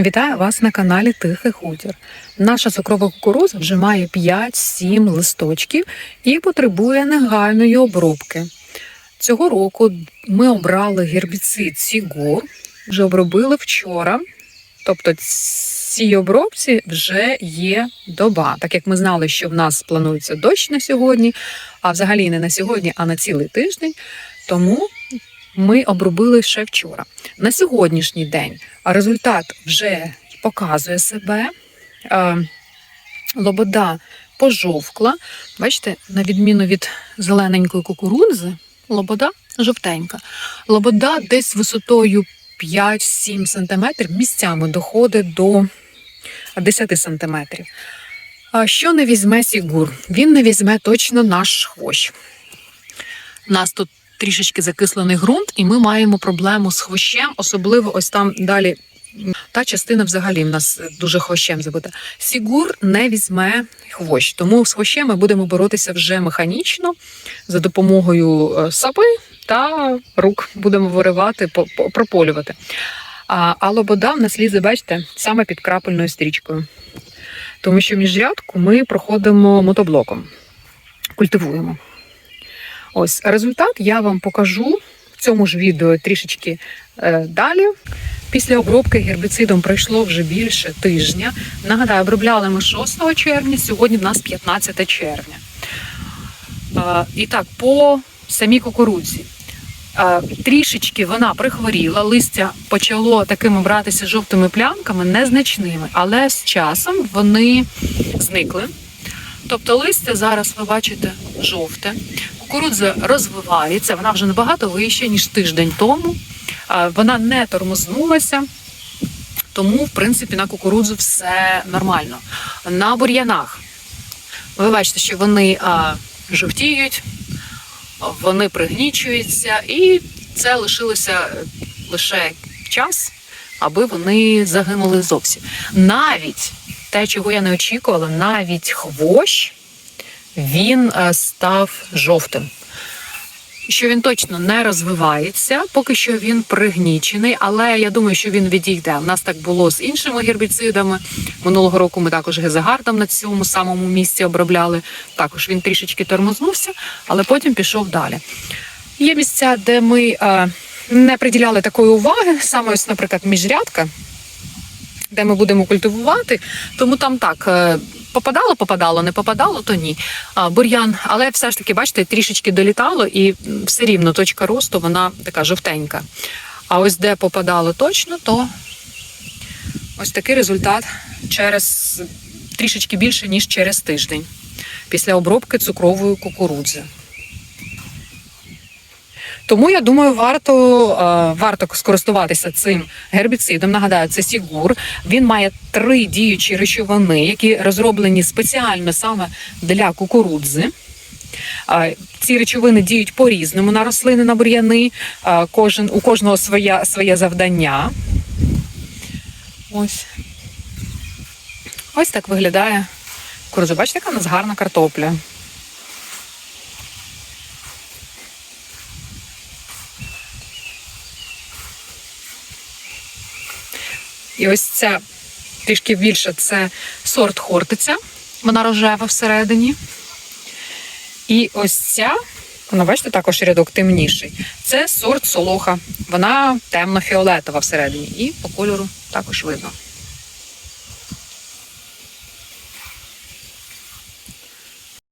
Вітаю вас на каналі Тихий Хутір. Наша цукрова кукуруза вже має 5-7 листочків і потребує негайної обробки. Цього року ми обрали гербіцид Сігур, вже обробили вчора. Тобто цій обробці вже є доба, так як ми знали, що в нас планується дощ на сьогодні, а взагалі не на сьогодні, а на цілий тиждень. Тому ми обробили ще вчора. На сьогоднішній день результат вже показує себе. Е, Лобода пожовкла. Бачите, на відміну від зелененької кукурудзи, лобода жовтенька. Лобода десь висотою 5-7 см місцями доходить до 10 см. А що не візьме Сігур? Він не візьме точно наш хвощ. Нас тут трішечки закислений ґрунт, і ми маємо проблему з хвощем, особливо ось там далі. Та частина взагалі в нас дуже хвощем забита. Сігур не візьме хвощ, тому з хвощем ми будемо боротися вже механічно за допомогою е, сапи та рук. Будемо виривати, по- по- прополювати. А, а лобода в нас лізе, бачите, саме під крапельною стрічкою. Тому що міжрядку ми проходимо мотоблоком, культивуємо. Ось результат я вам покажу в цьому ж відео трішечки е, далі. Після обробки гербіцидом пройшло вже більше тижня. Нагадаю, обробляли ми 6 червня, сьогодні в нас 15 червня. Е, і так, по самій кукурудзі. Е, Трішечки вона прихворіла, листя почало такими братися жовтими плянками, незначними, але з часом вони зникли. Тобто листя зараз ви бачите жовте. Кукурудза розвивається, вона вже набагато вища, ніж тиждень тому. Вона не тормознулася, тому, в принципі, на кукурудзу все нормально. На бур'янах ви бачите, що вони жовтіють, вони пригнічуються, і це лишилося лише час, аби вони загинули зовсім. Навіть те, чого я не очікувала, навіть хвощ він е, став жовтим. Що він точно не розвивається, поки що він пригнічений, але я думаю, що він відійде. У нас так було з іншими гербіцидами. Минулого року ми також гезагардом на цьому самому місці обробляли. Також він трішечки тормознувся, але потім пішов далі. Є місця, де ми е, не приділяли такої уваги, саме ось, наприклад, міжрядка, де ми будемо культивувати, тому там так. Попадало, попадало, не попадало, то ні. А, бур'ян, але все ж таки, бачите, трішечки долітало, і все рівно точка росту вона така жовтенька. А ось де попадало точно, то ось такий результат через трішечки більше, ніж через тиждень після обробки цукрової кукурудзи. Тому я думаю, варто, е, варто скористуватися цим гербіцидом. Нагадаю, це Сігур. Він має три діючі речовини, які розроблені спеціально саме для кукурудзи. Е, Ці речовини діють по-різному на рослини, на бур'яни. Е, Кожен, у кожного своє, своє завдання. Ось. Ось так виглядає кукурудза. Бачите, яка у нас гарна картопля. І ось ця трішки більше це сорт хортиця. Вона рожева всередині. І ось ця, вона, бачите, також рядок темніший. Це сорт солоха. Вона темно-фіолетова всередині. І по кольору також видно.